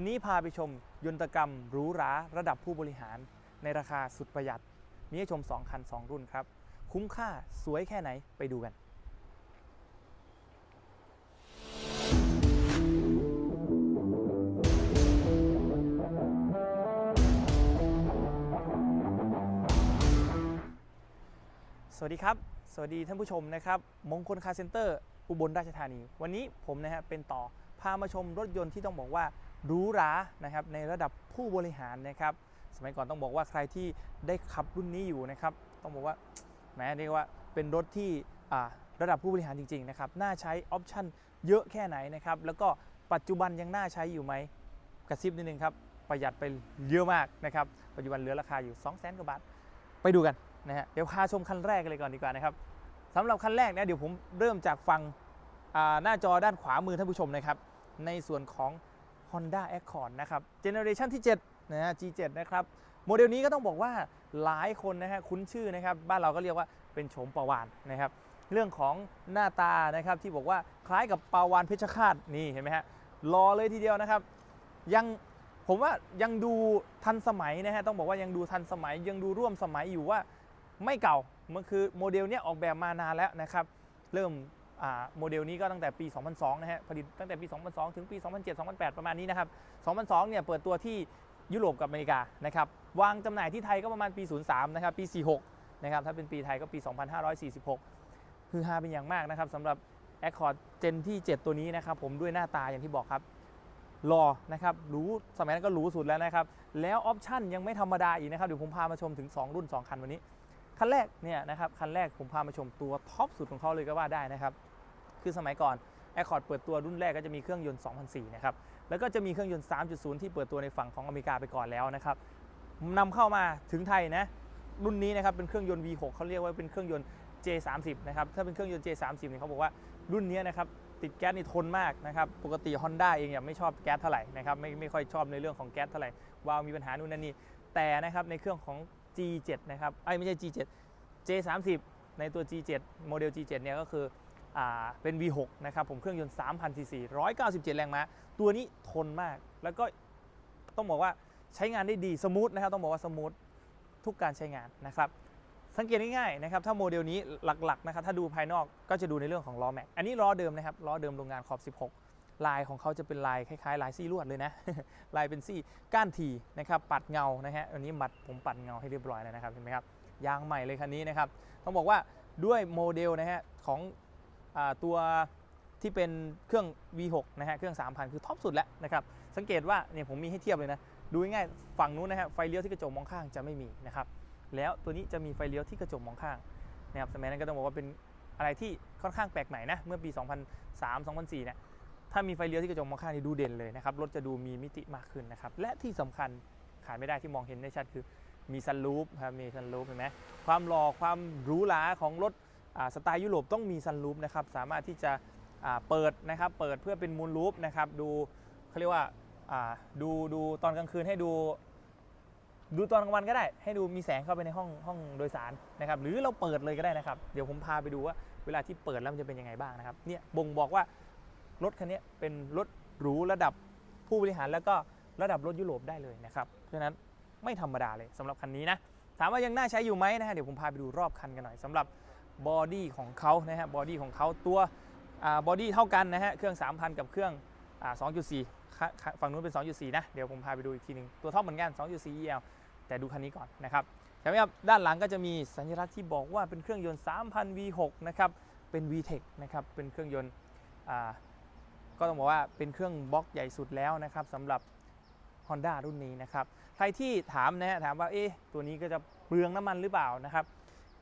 วันนี้พาไปชมยนตกรรมหรูหราระดับผู้บริหาร ในราคาสุดประหยัด มีให้ชม 2 คัน 2 รุ่นครับ คุ้มค่าสวยแค่ไหนไปดูกันสวัสดีครับ สวัสดีท่านผู้ชมนะครับ มงคลคาร์เซ็นเตอร์ อุบลราชธานี วันนี้ผมนะฮะเป็นต่อ พามาชมรถยนต์ที่ต้องบอกว่า รูหรานะครับในระดับผู้บริหารนะครับ สมัยก่อนต้องบอกว่าใครที่ได้ขับรุ่นนี้อยู่นะครับ ต้องบอกว่าแหมเรียกว่าเป็นรถที่ระดับผู้บริหารจริงๆนะครับน่าใช้ออปชั่นเยอะแค่ไหนนะครับ แล้วก็ปัจจุบันยังน่าใช้อยู่ไหมกระซิบนิดนึงครับ ประหยัดไปเยอะมากนะครับ ปัจจุบันเหลือราคาอยู่ 2 0 0 0 0 0กว่าบาท ไปดูกันนะฮะเดี๋ยวพาชมคันแรกกันเลยก่อนดีกว่านะครับสำหรับคันแรกนะเดี๋ยวผมเริ่มจากฟังหน้าจอด้านขวามือท่านผู้ชมนะครับ ในส่วนของ Honda Accord นะครับเจเนอเรชันที่7นะฮะ G7 นะครับโมเดลนี้ก็ต้องบอกว่าหลายคนนะฮะคุ้นชื่อนะครับบ้านเราก็เรียกว่าเป็นโฉมปาวานนะครับเรื่องของหน้าตานะครับที่บอกว่าคล้ายกับปาวานเพชรฆาตนี่เห็นไหมฮะรอเลยทีเดียวนะครับ ยังผมว่ายังดูทันสมัยนะฮะต้องบอกว่ายังดูทันสมัยยังดูร่วมสมัยอยู่ว่าไม่เก่ามันคือโมเดลเนี้ยออกแบบมานานแล้วนะครับ เริ่ม โมเดลนี้ก็ตั้งแต่ปี 2002 นะฮะ ผลิตตั้งแต่ปี 2002 ถึงปี 2007 2008 ประมาณนี้นะครับ 2002 เนี่ยเปิดตัวที่ยุโรปกับอเมริกานะครับ วางจำหน่ายที่ไทยก็ประมาณปี 03 นะครับ ปี 46 นะครับ ถ้าเป็นปีไทยก็ปี 2546 คือฮาเป็นอย่างมากนะครับสำหรับ Accord Gen ที่ 7 ตัวนี้นะครับผมด้วยหน้าตาอย่างที่บอกครับรอนะครับหรู้สมัยนั้นก็หรู้สุดแล้วนะครับ แล้วออปชั่นยังไม่ธรรมดาอีกนะครับเดี๋ยวผมพามาชมถึง 2 รุ่น 2 คันวันนี้ คันแรกเนี่ยนะครับคันแรกผมพามาชมตัวท็อปสุดของเขาเลยก็ว่าได้นะครับ คือสมัยก่อน Accord เปิดตัวรุ่นแรกก็จะมีเครื่องยนต์ 2004 นะครับ แล้วก็จะมีเครื่องยนต์ 3.0 ที่เปิดตัวในฝั่งของอเมริกาไปก่อนแล้วนะครับนำเข้ามาถึงไทยนะ รุ่นนี้นะครับเป็นเครื่องยนต์ V6 เขาเรียกว่าเป็นเครื่องยนต์ J30 นะครับ ถ้าเป็นเครื่องยนต์ J30 เนี่ยเขาบอกว่ารุ่นนี้นะครับติดแก๊สนี่ทนมากนะครับ ปกติ Honda เองเนี่ยไม่ชอบแก๊สเท่าไหร่นะครับ ไม่ไม่ค่อยชอบในเรื่องของแก๊สเท่าไหร่ วาวมีปัญหานู่นนั่นนี่ แต่นะครับในเครื่องของ G7 นะครับ ไอ้ไม่ใช่ G7 J30 ในตัว G7 โมเดล G7 เนี่ยก็คือ เป็น V6 นะครับผมเครื่องยนต์ 3,000ซีซี197 แรงม้า ตัวนี้ทนมาก แล้วก็ต้องบอกว่าใช้งานได้ดีสมูทนะครับต้องบอกว่าสมูททุกการใช้งานนะครับสังเกตง่ายๆนะครับถ้าโมเดลนี้หลักๆนะครับถ้าดูภายนอกก็จะดูในเรื่องของล้อแม็กอันนี้ล้อเดิมนะครับล้อเดิมโรงงานขอบ 16 ลายของเขาจะเป็นลายคล้ายๆ ลายซี่ลวดเลยนะลายเป็นซี่ก้านทีนะครับปัดเงานะฮะอันนี้มัดผมปัดเงาให้เรียบร้อยแล้วนะครับเห็นไหมครับยางใหม่เลยคันนี้นะครับต้องบอกว่าด้วยโมเดลนะฮะของ ตัวที่เป็นเครื่อง V6 นะฮะเครื่อง 3,000 คือท็อปสุดแล้วนะครับสังเกตว่าเนี่ยผมมีให้เทียบเลยนะดูง่ายๆฝั่งนู้นนะฮะไฟเลี้ยวที่กระจกมองข้างจะไม่มีนะครับแล้วตัวนี้จะมีไฟเลี้ยวที่กระจกมองข้างนะครับสมัยนั้นก็ต้องบอกว่าเป็นอะไรที่ค่อนข้างแปลกใหม่นะเมื่อปี 2003 2004เนี่ยถ้ามีไฟเลี้ยวที่กระจกมองข้างนี่ดูเด่นเลยนะครับรถจะดูมีมิติมากขึ้นนะครับและที่สำคัญขาดไม่ได้ที่มองเห็นได้ชัดคือมีซันรูฟครับมีซันรูฟเห็นไหมความหล่อความหรูหราของรถ สไตล์ยุโรปต้องมีซันรูฟนะครับสามารถที่จะเปิดนะครับเปิดเพื่อเป็นมูนรูฟนะครับดูเขาเรียกว่าดูดูตอนกลางคืนให้ดูดูตอนกลางวันก็ได้ ให้ดูมีแสงเข้าไปในห้องห้องโดยสารนะครับหรือเราเปิดเลยก็ได้นะครับ เดี๋ยวผมพาไปดูว่าเวลาที่เปิดแล้วมันจะเป็นยังไงบ้างนะครับเนี่ยบ่งบอกว่ารถคันนี้เป็นรถหรูระดับผู้บริหารแล้วก็ระดับรถยุโรปได้เลยนะครับเพราะฉะนั้นไม่ธรรมดาเลยสำหรับคันนี้นะถามว่ายังน่าใช้อยู่ไหมนะฮะเดี๋ยวผมพาไปดูรอบคันกันหน่อยสำหรับ บอดี้ของเขานะฮะบอดี้ของเขาตัวบอดี้เท่ากันนะฮะเครื่อง 3,000 กับเครื่องอ่า2.4 ฝั่งนู้นเป็น 2.4 นะ เดี๋ยวผมพาไปดูอีกทีหนึง ตัวท็อปเหมือนกัน 2.4 EL แต่ดูคันนี้ก่อนนะครับใช่ไหมครับด้านหลังก็จะมีสัญลักษณ์ที่บอกว่าเป็นเครื่องยนต์ 3,000 V6 นะครับเป็น VTEC นะครับเป็นเครื่องยนต์ก็ต้องบอกว่าเป็นเครื่องบล็อกใหญ่สุดแล้วนะครับสำหรับ Honda รุ่นนี้นะครับใครที่ถามนะฮะถามว่าเอ๊ะตัวนี้ก็จะเปลืองน้ำมันหรือเปล่านะครับ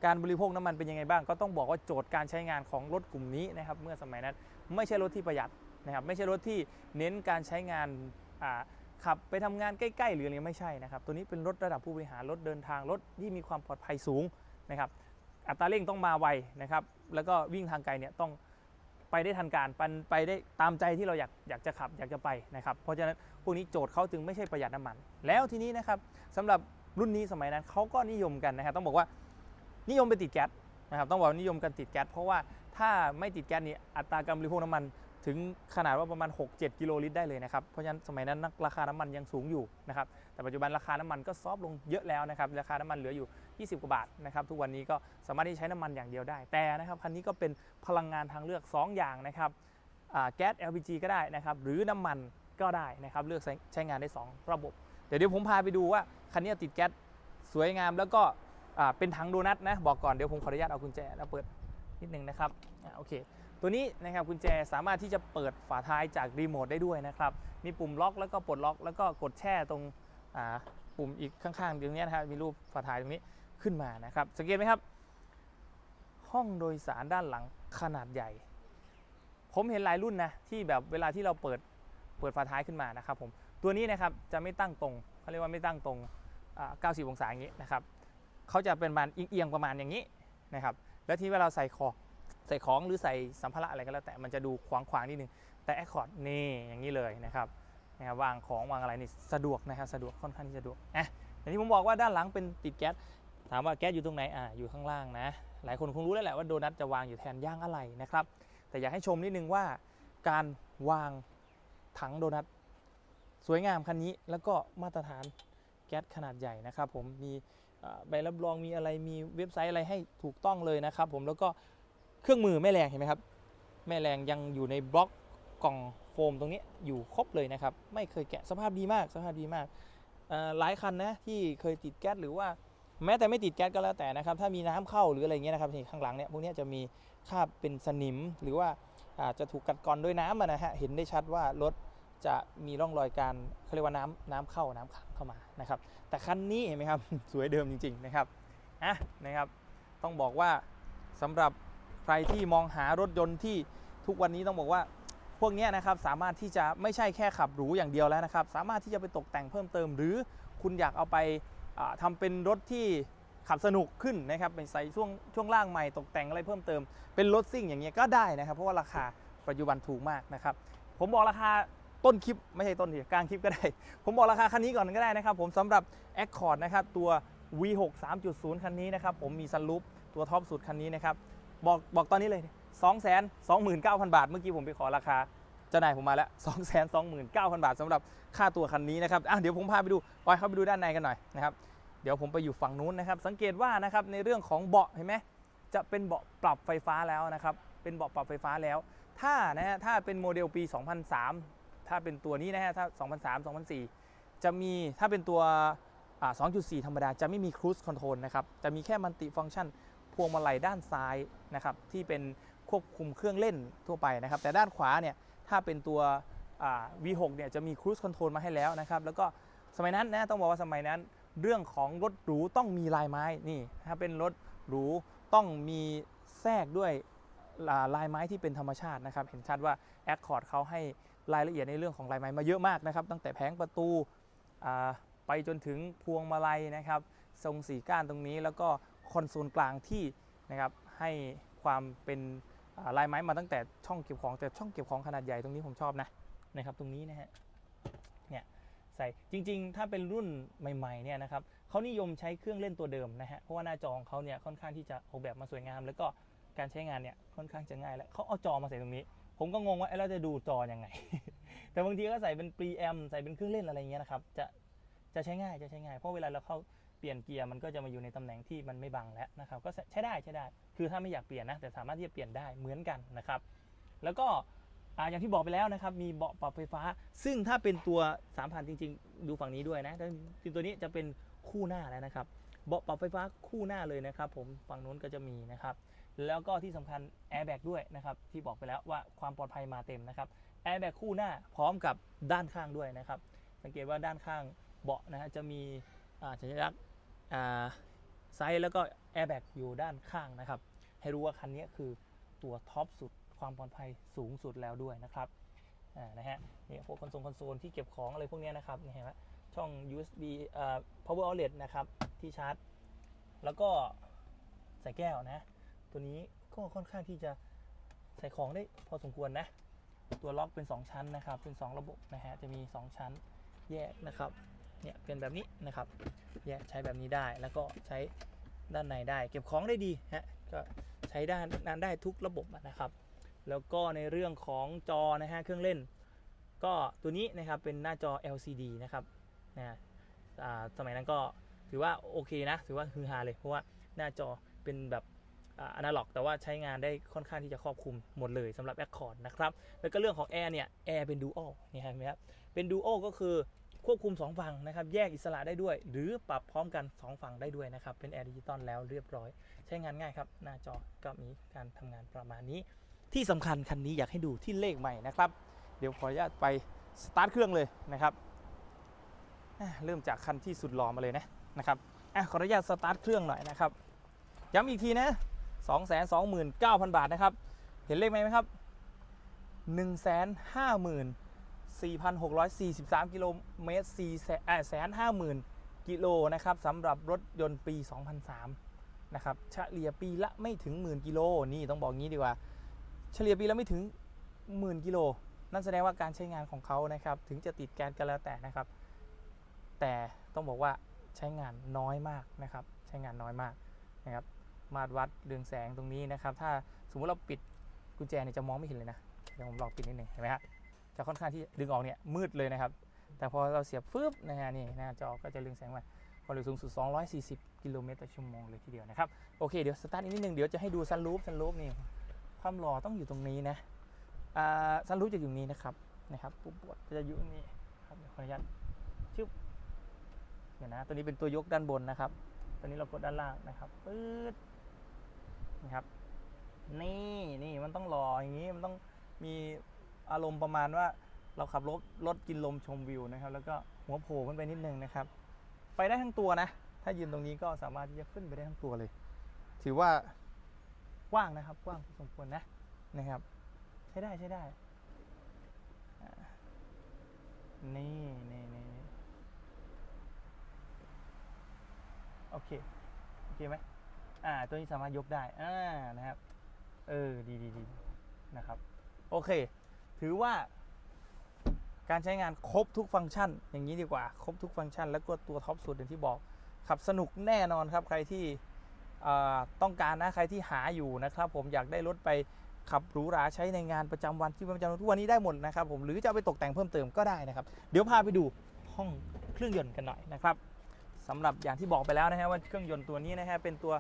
การบริโภคน้ำมันเป็นยังไงบ้าง ก็ต้องบอกว่าโจทย์การใช้งานของรถกลุ่มนี้นะครับเมื่อสมัยนั้นไม่ใช่รถที่ประหยัดนะครับไม่ใช่รถที่เน้นการใช้งานขับไปทำงานใกล้ ๆ หรืออะไรไม่ใช่นะครับตัวนี้เป็นรถระดับผู้บริหารรถเดินทางรถที่มีความปลอดภัยสูงนะครับอัตราเร่งต้องมาไวนะครับแล้วก็วิ่งทางไกลเนี่ยต้องไปได้ทันการไปไปได้ตามใจที่เราอยากอยากจะขับอยากจะไปนะครับ เพราะฉะนั้นพวกนี้โจทย์เขาจึงไม่ใช่ประหยัดน้ำมัน แล้วทีนี้นะครับสำหรับรุ่นนี้สมัยนั้นเขาก็นิยมกันนะครับต้องบอกว่า นิยมไปติดแก๊สนะครับต้องบอกว่านิยมกันติดแก๊สเพราะว่าถ้าไม่ติดแก๊สนี่อัตราการบริโภคน้ำมันถึงขนาดว่าประมาณ 6-7 กิโลลิตรได้เลยนะครับ เพราะฉะนั้นสมัยนั้นราคาน้ำมันยังสูงอยู่นะครับ แต่ปัจจุบันราคาน้ำมันก็ซอฟลงเยอะแล้วนะครับ ราคาน้ำมันเหลืออยู่ 20 กว่าบาทนะครับ ทุกวันนี้ก็สามารถที่ใช้น้ำมันอย่างเดียวได้ แต่นะครับคันนี้ก็เป็นพลังงานทางเลือก 2 อย่างนะครับแก๊ส LPG ก็ได้นะครับ หรือน้ำมันก็ได้นะครับ เลือกใช้งานได้ 2 ระบบ เดี๋ยวเดี๋ยวผมพาไปดูว่าคันนี้ติดแก๊สสวยงามแล้วก็ เป็นถังโดนัทนะบอกก่อนเดี๋ยวผมขออนุญาตเอากุญแจแล้วเปิดนิดนึงนะครับอโอเค ตัวนี้นะครับกุญแจสามารถที่จะเปิดฝาท้ายจากรีโมทได้ด้วยนะครับมีปุ่มล็อกแล้วก็ปลดล็อกแล้วก็กดแช่ตรงปุ่มอีกข้างๆตรงนี้นะครับมีรูปฝาท้ายตรงนี้ขึ้นมานะครับสังเกตไหมครับ ห้องโดยสารด้านหลังขนาดใหญ่ ผมเห็นหลายรุ่นนะที่แบบเวลาที่เราเปิดเปิดฝาท้ายขึ้นมานะครับผมตัวนี้นะครับจะไม่ตั้งตรงเขาเรียกว่าไม่ตั้งตรงอ่า90 องศาอย่างนี้นะครับ เขาจะเป็นมาณเอียงประมาณอย่างนี้นะครับ แล้วที่เวลาใส่คอใส่ของหรือใส่สัมภาระอะไรก็แล้วแต่มันจะดูขวางขวางๆนิดนึง แต่ Accord นี่อย่างนี้เลยนะครับนะครับวางของวางอะไรนี่สะดวกนะครับสะดวกค่อนข้างที่สะดวกอะอย่างที่ผมบอกว่าด้านหลังเป็นติดแก๊สถามว่าแก๊สอยู่ตรงไหนอ่าอยู่ข้างล่างนะ หลายคนคงรู้แล้วแหละว่าโดนัทจะวางอยู่แทนย่างอะไรนะครับ แต่อยากให้ชมนิดนึงว่าการวางถังโดนัทสวยงามคันนี้แล้วก็มาตรฐานแก๊สขนาดใหญ่นะครับ ผมมี ใบรับรองมีอะไรมีเว็บไซต์อะไรให้ถูกต้องเลยนะครับ ผมแล้วก็เครื่องมือแม่แรงเห็นไหมครับ แม่แรงยังอยู่ในบล็อกกล่องโฟมตรงนี้อยู่ครบเลยนะครับ ไม่เคยแกะสภาพดีมากสภาพดีมากหลายคันนะที่เคยติดแก๊สหรือว่าแม้แต่ไม่ติดแก๊สก็แล้วแต่นะครับ ถ้ามีน้ำเข้าหรืออะไรเงี้ยนะครับนี่ข้างหลังเนี่ยพวกนี้จะมีคราบเป็นสนิมหรือว่าอาจจะถูกกัดกร่อนด้วยน้ำนะฮะเห็นได้ชัดว่ารถ จะมีร่องรอยการเขาเรียกว่าน้ำน้ำเข้าน้ำขังเข้ามานะครับ แต่คันนี้เห็นไหมครับ สวยเดิมจริง ๆนะครับอะนะครับต้องบอกว่าสำหรับใครที่มองหารถยนต์ที่ทุกวันนี้ต้องบอกว่าพวกนี้นะครับสามารถที่จะไม่ใช่แค่ขับหรูอย่างเดียวแล้วนะครับ สามารถที่จะไปตกแต่งเพิ่มเติม หรือคุณอยากเอาไปทำาเป็นรถที่ขับสนุกขึ้นนะครับไปใส่ช่วงช่วงล่างใหม่ตกแต่งอะไรเพิ่มเติม เป็นรถซิ่งอย่างเงี้ยก็ได้นะครับ เพราะว่าราคาปัจจุบันถูกมากนะครับ ผมบอกราคา ต้นคลิปไม่ใช่ต้นทีกลางคลิปก็ได้ ผมบอกราคาคันนี้ก่อนก็ได้นะครับ ผมสำหรับ Accord นะครับตัว V6 3.0 คันนี้นะครับผมมีซันรูปตัวท็อปสุดคันนี้นะครับบอกบอกตอนนี้เลย 2 2 9 0 0 0 บาท เมื่อกี้ผมไปขอราคาเจ้านายผมมาแล้ว 2 2 9 0 0 0 บาทสำหรับค่าตัวคันนี้นะครับอะเดี๋ยวผมพาไปดูปล่อยเข้าไปดูด้านในกันหน่อยนะครับเดี๋ยวผมไปอยู่ฝั่งนู้นนะครับ สังเกตว่านะครับในเรื่องของเบาะเห็นไหมจะเป็นเบาะปรับไฟฟ้าแล้วนะครับเป็นเบาะปรับไฟฟ้าแล้ว ถ้านะฮะถ้าเป็นโมเดลปี 2003 ถ้าเป็นตัวนี้นะฮะถ้า 2003 2004 จะมีถ้าเป็นตัวอ่า2.4 ธรรมดา จะไม่มี Cruise Control นะครับ จะมีแค่มัลติฟัง c t ชันพวงมาลัยด้านซ้ายนะครับที่เป็นควบคุมเครื่องเล่นทั่วไปนะครับ แต่ด้านขวาเนี่ยถ้าเป็นตัว V6 เนี่ยจะมี Cruise Control มาให้แล้วนะครับ แล้วก็สมัยนั้นนะต้องบอกว่าสมัยนั้น เรื่องของรถหรูต้องมีลายไม้นี่ถ้าเป็นรถหรูต้องมีแทรกด้วยลายไม้ที่เป็นธรรมชาตินะครับ เห็นชัดว่า Accord เขาให้ รายละเอียดในเรื่องของลายไม้มาเยอะมากนะครับ ตั้งแต่แผงประตูไปจนถึงพวงมาลัยนะครับ ทรงสีก้านตรงนี้แล้วก็คอนโซลกลางที่นะครับให้ความเป็นลายไม้มาตั้งแต่ช่องเก็บของแต่ช่องเก็บของขนาดใหญ่ตรงนี้ผมชอบนะนะครับ ตรงนี้นะฮะเนี่ยใส่จริงๆ ถ้าเป็นรุ่นใหม่ๆเนี่ยนะครับเขานิยมใช้เครื่องเล่นตัวเดิมนะฮะเพราะว่าหน้าจอของเขาเนี่ยค่อนข้างที่จะออกแบบมาสวยงาม แล้วก็การใช้งานเนี่ยค่อนข้างจะง่ายแล้วเขาเอาจอมาใส่ตรงนี้ ผมก็งงว่าเราจะดูจอยังไง แต่บางทีก็ใส่เป็นปรีแอมใส่เป็นเครื่องเล่นอะไรเงี้ยนะครับ จะจะใช้ง่ายจะใช้ง่าย เพราะเวลาเราเข้าเปลี่ยนเกียร์มันก็จะมาอยู่ในตำแหน่งที่มันไม่บังแล้วนะครับ ก็ใช้ได้ใช้ได้ คือถ้าไม่อยากเปลี่ยนนะ แต่สามารถที่จะเปลี่ยนได้เหมือนกันนะครับ แล้วก็ออย่างที่บอกไปแล้วนะครับ มีเบาะปรับไฟฟ้า ซึ่งถ้าเป็นตัว3 0 0 0จริง ๆ ดูฝั่งนี้ด้วยนะต่ตัวนี้จะเป็นคู่หน้าแล้วนะครับ เบาะปรับไฟฟ้าคู่หน้าเลยนะครับ ผมฝั่งนู้นก็จะมีนะครับ แล้วก็ที่สำคัญแอร์แบ็กด้วยนะครับที่บอกไปแล้วว่าความปลอดภัยมาเต็มนะครับแอร์แบ็กคู่หน้าพร้อมกับด้านข้างด้วยนะครับ สังเกตว่าด้านข้างเบาะนะฮะจะมีอ่าสัญลักษณ์ไซส์แล้วก็แอร์แบ็กอยู่ด้านข้างนะครับ ให้รู้ว่าคันนี้คือตัวท็อปสุดความปลอดภัยสูงสุดแล้วด้วยนะครับนะฮะนี่พวกคอนโซลคอนโซลที่เก็บของอะไรพวกนี้นะครับนี่เห็นไหมช่อง USB อ่า power outlet นะครับที่ชาร์จ แล้วก็ใส่แก้วนะ ตัวนี้ก็ค่อนข้างที่จะใส่ของได้พอสมควรนะ ตัวล็อกเป็น 2 ชั้นนะครับ เป็น 2 ระบบนะฮะ จะมี 2 ชั้นแยกนะครับ เนี่ยเป็นแบบนี้นะครับ แยกใช้แบบนี้ได้ แล้วก็ใช้ด้านในได้ เก็บของได้ดีฮะ ก็ใช้ด้านนั้นได้ทุกระบบนะครับ แล้วก็ในเรื่องของจอนะฮะ เครื่องเล่น ก็ตัวนี้นะครับเป็นหน้าจอ LCD นะครับ นะอ่าสมัยนั้นก็ถือว่าโอเคนะ ถือว่าฮือฮาเลย เพราะว่าหน้าจอเป็นแบบ อนาล็อกแต่ว่าใช้งานได้ค่อนข้างที่จะครอบคลุมหมดเลยสำหรับ Accord นะครับ แล้วก็เรื่องของแอร์เนี่ยแอร์เป็นดูอัลนี่เห็นไหมครับ เป็นดูอัลก็คือควบคุม 2 ฝั่งนะครับ แยกอิสระได้ด้วย หรือปรับพร้อมกัน 2 ฝั่งได้ด้วยนะครับ เป็นแอร์ดิจิตอลแล้วเรียบร้อย ใช้งานง่ายครับ หน้าจอก็มีการทำงานประมาณนี้ ที่สำคัญคันนี้อยากให้ดูที่เลขใหม่นะครับ เดี๋ยวขออนุญาตไปสตาร์ทเครื่องเลยนะครับเริ่มจากคันที่สุดหล่อมาเลยนะนะครับอะขออนุญาตสตาร์ทเครื่องหน่อยนะครับย้ำอีกทีนะ 229,000 บาทนะครับ เห็นเลขไหมครับ 154,643 กิโลเมตร4แสนอ่าแสนห้าหมื่นกิโลนะครับสำหรับรถยนต์ปี 2003 นะครับเฉลี่ยปีละไม่ถึงหมื่นกิโลนี่ต้องบอกงี้ดีกว่า เฉลี่ยปีละไม่ถึงหมื่นกิโล นั่นแสดงว่าการใช้งานของเขานะครับ ถึงจะติดแกนกันแล้วแต่นะครับ แต่ต้องบอกว่าใช้งานน้อยมากนะครับ ใช้งานน้อยมากนะครับ มาตรวัดเรืองแสงตรงนี้นะครับ ถ้าสมมติเราปิดกุญแจเนี่ยจะมองไม่เห็นเลยนะเดี๋ยวผมลองปิดนิดหนึ่งเห็นไหมฮะจะค่อนข้างที่ดึงออกเนี่ยมืดเลยนะครับ แต่พอเราเสียบฟึบนะฮะนี่หน้าจอก็จะเรืองแสงมาความเร็วสูงสุด 240 กิโลเมตรต่อชั่วโมงเลยทีเดียวนะครับ โอเค เดี๋ยวสตาร์ทอีกนิดนึง เดี๋ยวจะให้ดูซันรูฟซันรูฟนี่ ความหล่อต้องอยู่ตรงนี้นะซันรูฟจะอยู่นี้นะครับ นะครับปุ๊บบดจะอยู่นี้ครับเดี๋ยวขออนุญาตชึบเดี๋ยวนะ ตัวนี้เป็นตัวยกด้านบนนะครับ ตัวนี้เรากดด้านล่างนะครับ ปื๊ด นะครับ นี่นี่มันต้องรออย่างนี้มันต้องมีอารมณ์ประมาณว่าเราขับรถรถกินลมชมวิวนะครับ แล้วก็หัวโผล่ขึ้นไปนิดนึงนะครับ ไปได้ทั้งตัวนะ ถ้ายืนตรงนี้ก็สามารถที่จะขึ้นไปได้ทั้งตัวเลย ถือว่ากว้างนะครับกว้างพอสมควรนะนะครับ ใช้ได้ใช้ได้ นี่นี่นี่นี่โอเค โอเคไหม อ่าตัวนี้สามารถยกได้อ่านะครับเออดีดีดีนะครับโอเค ถือว่า การใช้งานครบทุกฟังก์ชัน อย่างนี้ดีกว่า ครบทุกฟังก์ชัน แล้วก็ตัวท็อปสุดอย่างที่บอกขับสนุกแน่นอนครับ ใครที่ต้องการนะใครที่หาอยู่นะครับ ผมอยากได้รถไปขับหรูหราใช้ในงานประจำวันที่ประจำวันทุกวันนี้ได้หมดนะครับผมหรือจะเอาไปตกแต่งเพิ่มเติมก็ได้นะครับ เดี๋ยวพาไปดูห้องเครื่องยนต์กันหน่อยนะครับสำหรับอย่างที่บอกไปแล้วนะฮะว่าเครื่องยนต์ตัวนี้นะฮะเป็นตัว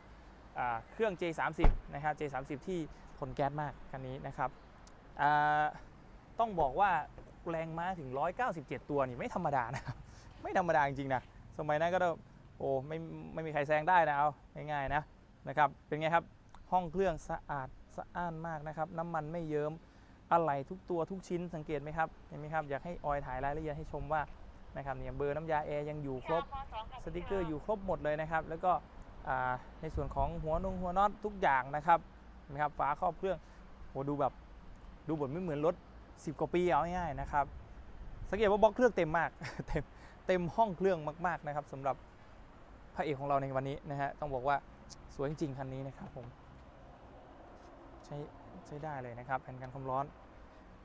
เครื่อง J30 นะครับ J30 ที่ทนแก๊สมากคันนี้นะครับอ่าต้องบอกว่าแรงม้าถึง 197 ตัวนี่ไม่ธรรมดานะครับไม่ธรรมดาจริงๆนะสมัยนั้นก็ต้องโอ้ไม่ไม่มีใครแซงได้นะเอาง่ายๆนะนะครับเป็นไงครับห้องเครื่องสะอาดสะอ้านมากนะครับน้ำมันไม่เยิ้มอะไหล่ทุกตัวทุกชิ้นสังเกตไหมครับเห็นไหมครับอยากให้ออยถ่ายรายละเอียดให้ชมว่านะครับเนี่ยเบอร์น้ำยาแอร์ยังอยู่ครบสติกเกอร์อยู่ครบหมดเลยนะครับ แล้วก็อ่า ในส่วนของหัวนงหัวน็อตทุกอย่างนะครับนะครับฝาครอบเครื่องโหดูแบบดูเหมือนไม่เหมือนรถ 10 กว่าปีเอาง่ายๆนะครับสังเกตว่าบล็อกเครื่องเต็มมากเต็มเต็มห้องเครื่องมากๆนะครับสำหรับพระเอกของเราในวันนี้นะฮะต้องบอกว่าสวยจริงๆคันนี้นะครับผมใช้ใช้ได้เลยนะครับ แผ่นกันความร้อน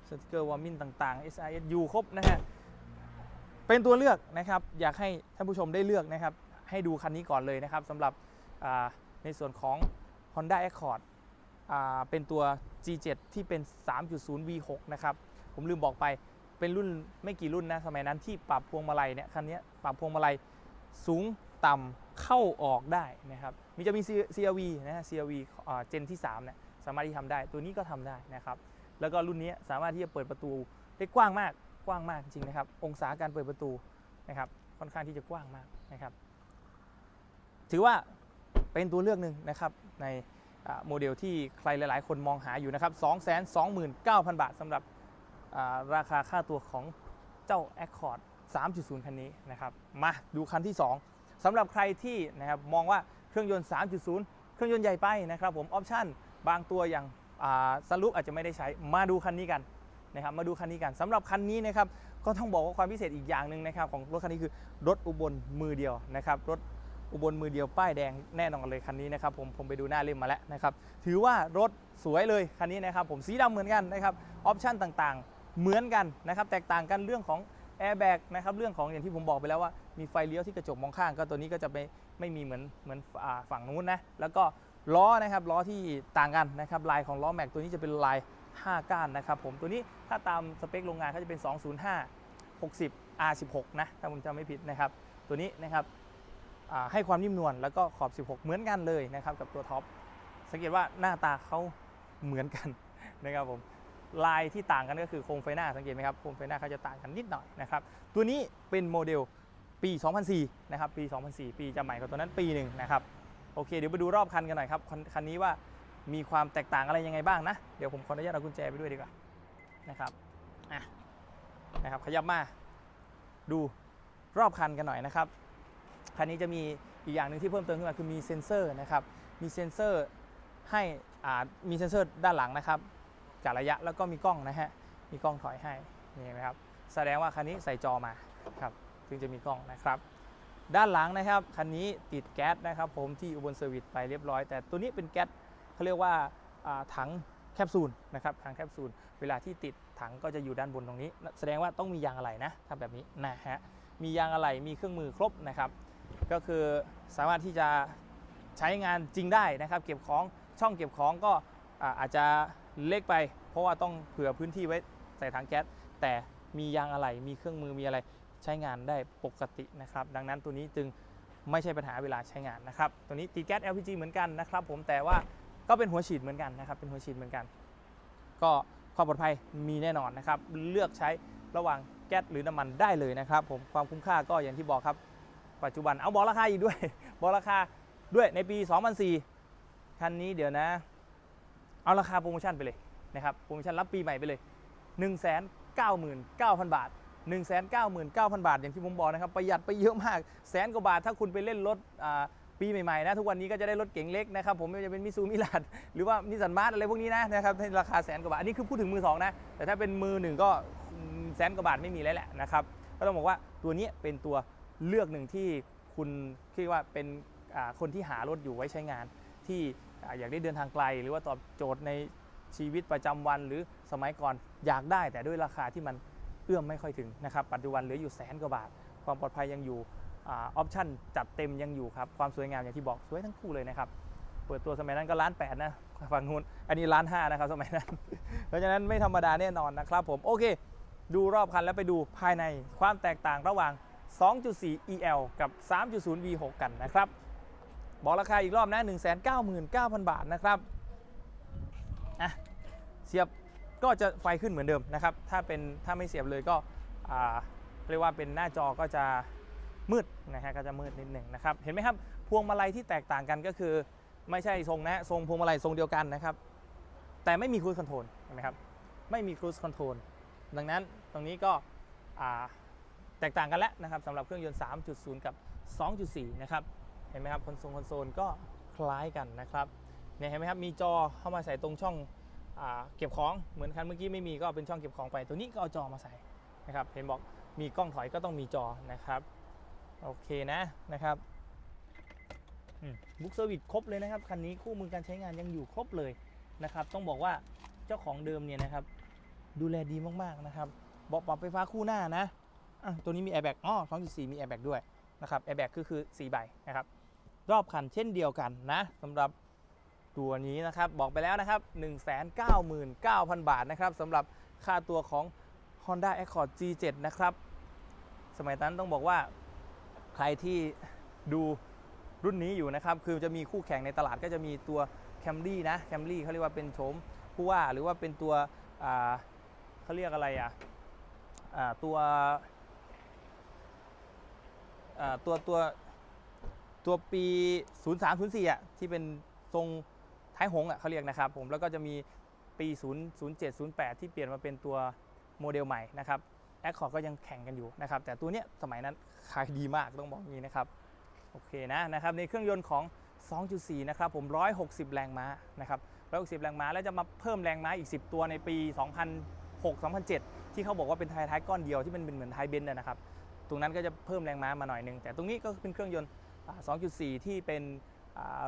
สติกเกอร์วอร์มินต่างๆ SIS อยู่ครบนะฮะเป็นตัวเลือกนะครับ อยากให้ท่านผู้ชมได้เลือกนะครับ ให้ดูคันนี้ก่อนเลยนะครับสำหรับ ในส่วนของ Honda Accord เป็นตัว G7 ที่เป็น 3.0 V6 นะครับ ผมลืมบอกไปเป็นรุ่นไม่กี่รุ่นนะ สมัยนั้นที่ปรับพวงมาลัยเนี่ย คันนี้ปรับพวงมาลัยสูงต่ำเข้าออกได้นะครับ มีจะมี CRV นะฮะ CRV เจนที่3เนี่ยสามารถที่ทำได้ ตัวนี้ก็ทำได้นะครับ แล้วก็รุ่นนี้สามารถที่จะเปิดประตูได้กว้างมาก กว้างมากจริงนะครับ องศาการเปิดประตูนะครับ ค่อนข้างที่จะกว้างมากนะครับ ถือว่า เป็นตัวเลือกหนึ่งนะครับในโมเดลที่ใครหลาย ๆ คนมองหาอยู่นะครับ229,000 บาทสำหรับราคาค่าตัวของเจ้า Accord 3.0 คันนี้นะครับมาดูคันที่ 2สำหรับใครที่นะครับมองว่าเครื่องยนต์ 3.0 เครื่องยนต์ใหญ่ไปนะครับผมออปชั่นบางตัวอย่างสลุปอาจจะไม่ได้ใช้มาดูคันนี้กันนะครับมาดูคันนี้กันสำหรับคันนี้นะครับก็ต้องบอกว่าความพิเศษอีกอย่างหนึ่งนะครับของรถคันนี้คือรถอุบลมือเดียวนะครับรถ อุบลมือเดียวป้ายแดงแน่นอนเลยคันนี้นะครับผมผมไปดูหน้าเล่มมาแล้วนะครับถือว่ารถสวยเลยคันนี้นะครับผมสีดำเหมือนกันนะครับออปชั่นต่างๆ เหมือนกันนะครับแตกต่างกันเรื่องของแอร์แบกนะครับเรื่องของอย่างที่ผมบอกไปแล้วว่ามีไฟเลี้ยวที่กระจกมองข้างก็ตัวนี้ก็จะไม่ไม่มีเหมือนเหมือนฝั่งนู้นนะแล้วก็ล้อนะครับล้อที่ต่างกันนะครับลายของล้อแม็กตัวนี้จะเป็นลาย 5 ก้านนะครับผมตัวนี้ถ้าตามสเปคโรงงานเขาจะเป็น 205 60 R16 นะถ้าผมจำไม่ผิดนะครับตัวนี้นะครับ ให้ความนิ่มนวลแล้วก็ขอบ 16 เหมือนกันเลยนะครับกับตัวท็อปสังเกตว่าหน้าตาเขาเหมือนกันนะครับผมลายที่ต่างกันก็คือโครงไฟหน้าสังเกตไหมครับโครงไฟหน้าเขาจะต่างกันนิดหน่อยนะครับตัวนี้เป็นโมเดลปี 2004 นะครับปี 2004 ปีจะใหม่กว่าตัวนั้นปีหนึ่งนะครับโอเคเดี๋ยวไปดูรอบคันกันหน่อยครับคันคันนี้ว่ามีความแตกต่างอะไรยังไงบ้างนะ เดี๋ยวผมขออนุญาตเอากุญแจไปด้วยดีกว่านะครับอะนะครับขยับมาดูรอบคันกันหน่อยนะครับ คันนี้จะมีอีกอย่างหนึ่งที่เพิ่มเติมขึ้นมาคือมีเซ็นเซอร์นะครับมีเซ็นเซอร์ให้อ่ามีเซ็นเซอร์ด้านหลังนะครับกะระยะแล้วก็มีกล้องนะฮะมีกล้องถอยให้นี่นไหมครับแสดงว่าคันนี้ใส่จอมาครับถึงจะมีกล้องนะครับ ด้านหลังนะครับคันนี้ติดแก๊สนะครับ ผมที่อุบลเซอร์วิสไปเรียบร้อย แต่ตัวนี้เป็นแก๊สเขาเรียกว่าอ่าถังแคปซูลนะครับถังแคปซูลเวลาที่ติดถังก็จะอยู่ด้านบนตรงนี้ แสดงว่าต้องมียางอะไหล่นะถ้าแบบนี้นะฮะมียางอะไหล่มีเครื่องมือครบนะครับ ก็คือสามารถที่จะใช้งานจริงได้นะครับ เก็บของช่องเก็บของก็อาจจะเล็กไป เพราะว่าต้องเผื่อพื้นที่ไว้ใส่ถังแก๊สแต่มียางอะไหล่มีเครื่องมือมีอะไรใช้งานได้ปกตินะครับ ดังนั้นตัวนี้จึงไม่ใช่ปัญหาเวลาใช้งานนะครับ ตัวนี้ติดแก๊ส LPG เหมือนกันนะครับผมแต่ว่าก็เป็นหัวฉีดเหมือนกันนะครับ เป็นหัวฉีดเหมือนกัน ก็ความปลอดภัยมีแน่นอนนะครับ เลือกใช้ระหว่างแก๊สหรือน้ำมันได้เลยนะครับ ผมความคุ้มค่าก็อย่างที่บอกครับ ปัจจุบันเอาบอกราคาอีกด้วย บอกราคาด้วยในปี 2004 คันนี้เดี๋ยวนะ เอาราคาโปรโมชั่นไปเลยนะครับโปรโมชั่นรับปีใหม่ไปเลย 199,000 บาท 199,000 บาท อย่างที่ผมบอกนะครับ ประหยัดไปเยอะมากแสนกว่าบาท ถ้าคุณไปเล่นรถปีใหม่ๆนะทุกวันนี้ก็จะได้รถเก๋งเล็กนะครับผมไม่ว่าจะเป็นมิซูมิลาดหรือว่านิสสันมาร์อะไรพวกนี้นะนะครับในราคาแสนกว่าบาท อันนี้คือพูดถึงมือสองนะแต่ถ้าเป็นมือหนึ่งก็แสนกว่าบาทไม่มีแล้วแหละนะครับก็ต้องบอกว่าตัวนี้เป็นตัว เลือกหนึ่งที่คุณคิดว่าเป็นคนที่หารถอยู่ไว้ใช้งาน ที่อยากได้เดินทางไกล หรือว่าตอบโจทย์ในชีวิตประจำวัน หรือสมัยก่อนอยากได้แต่ด้วยราคาที่มันเอื้อมไม่ค่อยถึงนะครับ ปัจจุบันเหลืออยู่แสนกว่าบาท ความปลอดภัยยังอยู่ออปชั่นจัดเต็มยังอยู่ครับ ความสวยงามอย่างที่บอกสวยทั้งคู่เลยนะครับ เปิดตัวสมัยนั้นก็ล้านแปดนะฝั่งนู้นอันนี้ล้านห้านะครับสมัยนั้น เพราะฉะนั้นไม่ธรรมดาแน่นอนนะครับผมโอเค ดูรอบคันแล้วไปดูภายในความแตกต่างระหว่าง 2.4 EL กับ 3.0 V6 กันนะครับ บอกราคาอีกรอบนะ 199,000 บาทนะครับอะเสียบก็จะไฟขึ้นเหมือนเดิมนะครับ ถ้าเป็นถ้าไม่เสียบเลยก็อ่าเรียกว่าเป็นหน้าจอก็จะมืดนะฮะก็จะมืดนิดหนึ่งนะครับ เห็นไหมครับ พวงมาลัยที่แตกต่างกันก็คือ ไม่ใช่ทรงนะฮะทรงพวงมาลัยทรงเดียวกันนะครับ แต่ไม่มีครู i คอนโทรลเห็นไหมครับ ไม่มีครู i คอนโทรลดังนั้นตรงนี้ก็ แตกต่างกันแล้วนะครับสำหรับเครื่องยนต์ 3.0 กับ 2.4 นะครับ เห็นไหมครับคอนโซลคอนโซลก็คล้ายกันนะครับเนี่ยเห็นไหมครับมีจอเข้ามาใส่ตรงช่องอเก็บของเหมือนคันเมื่อกี้ไม่มีก็เป็นช่องเก็บของไป ตัวนี้ก็เอาจอมาใส่นะครับเห็นบอกมีกล้องถอยก็ต้องมีจอนะครับโอเคนะนะครับบุ๊กเซอร์วิสครบเลยนะครับคันนี้คู่มือการใช้งานยังอยู่ครบเลยนะครับ ต้องบอกว่าเจ้าของเดิมเนี่ยนะครับ ดูแลดีมากๆนะครับเบาะปรับไฟฟ้าคู่หน้านะ ตัวนี้มีแอร์แบ็กอ๋อ2.4 มีแอร์แบ็กด้วยนะครับแอร์แบ็กก็คือ 4 ใบนะครับ รอบคันเช่นเดียวกันนะสำหรับตัวนี้นะครับ บอกไปแล้วนะครับ 199,000 บาทนะครับสำหรับค่าตัวของ Honda Accord G7 นะครับ สมัยนั้นต้องบอกว่าใครที่ดูรุ่นนี้อยู่นะครับ คือจะมีคู่แข่งในตลาดก็จะมีตัว Camry นะ Camry เขาเรียกว่าเป็นโฉมผู้ว่าหรือว่าเป็นตัวเขาเรียกอะไรอะอ่าตัว ตัวตัวตัวปี 03 04อะที่เป็นทรงท้ายหงส์อะเขาเรียกนะครับผมแล้วก็จะมีปี 0 07 08 ที่เปลี่ยนมาเป็นตัวโมเดลใหม่นะครับแอคคอร์ก็ยังแข่งกันอยู่นะครับ แต่ตัวเนี้ยสมัยนั้นขายดีมากต้องบอกงนี้นะครับ โอเคนะนะครับในเครื่องยนต์ของ 2.4 นะครับผม 160 แรงม้านะครับ 160 แรงม้าแล้วจะมาเพิ่มแรงม้าอีก 10 ตัวในปี 2006 2007 ที่เขาบอกว่าเป็นไทยท้ายก้อนเดียวที่มันเป็นเหมือนไทยเบนซ์นะครับ ตรงนั้นก็จะเพิ่มแรงม้ามาหน่อยหนึงแต่ตรงนี้ก็เป็นเครื่องยนต์อ่า2.4 ที่เป็นอ่า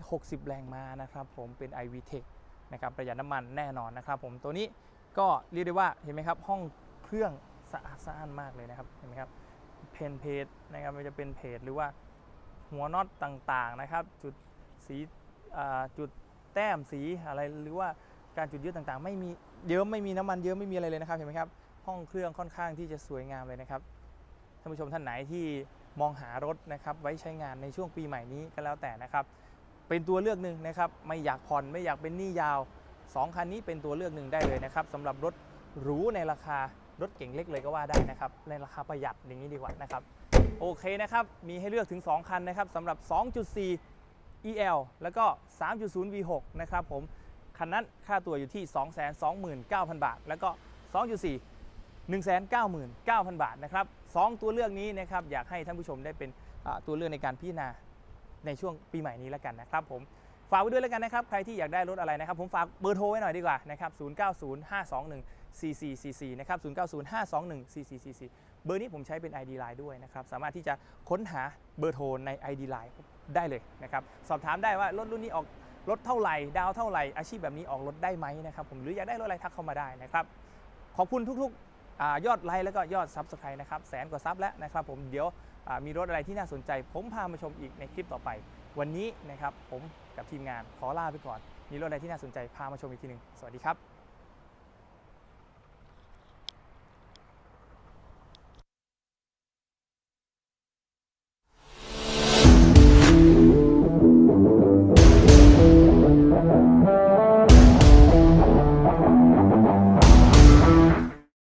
160 แรงม้านะครับผมเป็น iVTEC นะครับประหยัดน้ำมันแน่นอนนะครับผมตัวนี้ก็เรียกได้ว่าเห็นไหมครับห้องเครื่องสะอาดสะอ้านมากเลยนะครับเห็นไหมครับเพนเพจนะครับมันจะเป็นเพจหรือว่าหัวน็อตต่างๆนะครับ จุดสีจุดแต้มสีอะไรหรือว่าการจุดยึดต่างๆ ไม่มีเยิ้มไม่มีน้ำมันเยิ้มไม่มีอะไรเลยนะครับเห็นไหมครับห้องเครื่องค่อนข้างที่จะสวยงามเลยนะครับ ท่านผู้ชมท่านไหนที่มองหารถนะครับไว้ใช้งานในช่วงปีใหม่นี้ก็แล้วแต่นะครับเป็นตัวเลือกหนึ่งนะครับไม่อยากผ่อนไม่อยากเป็นหนี้ยาว 2 คันนี้เป็นตัวเลือกหนึ่งได้เลยนะครับสำหรับรถหรูในราคารถเก่งเล็กเลยก็ว่าได้นะครับในราคาประหยัดอย่างนี้ดีกว่านะครับโอเคนะครับมีให้เลือกถึง 2 คันนะครับสำหรับ 2.4 EL แล้วก็ 3.0 V6 นะครับผมคันนั้นค่าตัวอยู่ที่ 229,000 บาท แล้วก็ 2.4 199,000 บาทนะครับสองตัวเลือกนี้นะครับอยากให้ท่านผู้ชมได้เป็นตัวเลือกในการพิจารณาในช่วงปีใหม่นี้แล้วกันนะครับผมฝากไว้ด้วยแล้วกันนะครับ ใครที่อยากได้รถอะไรนะครับ ผมฝากเบอร์โทรไว้หน่อยดีกว่านะครับ 0905214444 นะครับ 0905214444 เบอร์นี้ผมใช้เป็น ID Line ด้วยนะครับ สามารถที่จะค้นหาเบอร์โทรใน ID Line ได้เลยนะครับ สอบถามได้ว่ารถรุ่นนี้ออกรถเท่าไหร่ ดาวเท่าไหร่ อาชีพแบบนี้ออกรถได้ไหมนะครับผม หรืออยากได้รถอะไรทักเข้ามาได้นะครับ ขอบคุณทุกๆ อยอดไลค์แล้วก็ยอดซับสไครต์นะครับแสนกว่าซับแล้วนะครับผมเดี๋ยวมีรถอะไรที่น่าสนใจ ผมพามาชมอีกในคลิปต่อไป วันนี้นะครับผมกับทีมงานขอลาไปก่อน มีรถอะไรที่น่าสนใจพามาชมอีกทีหนึ่งสวัสดีครับ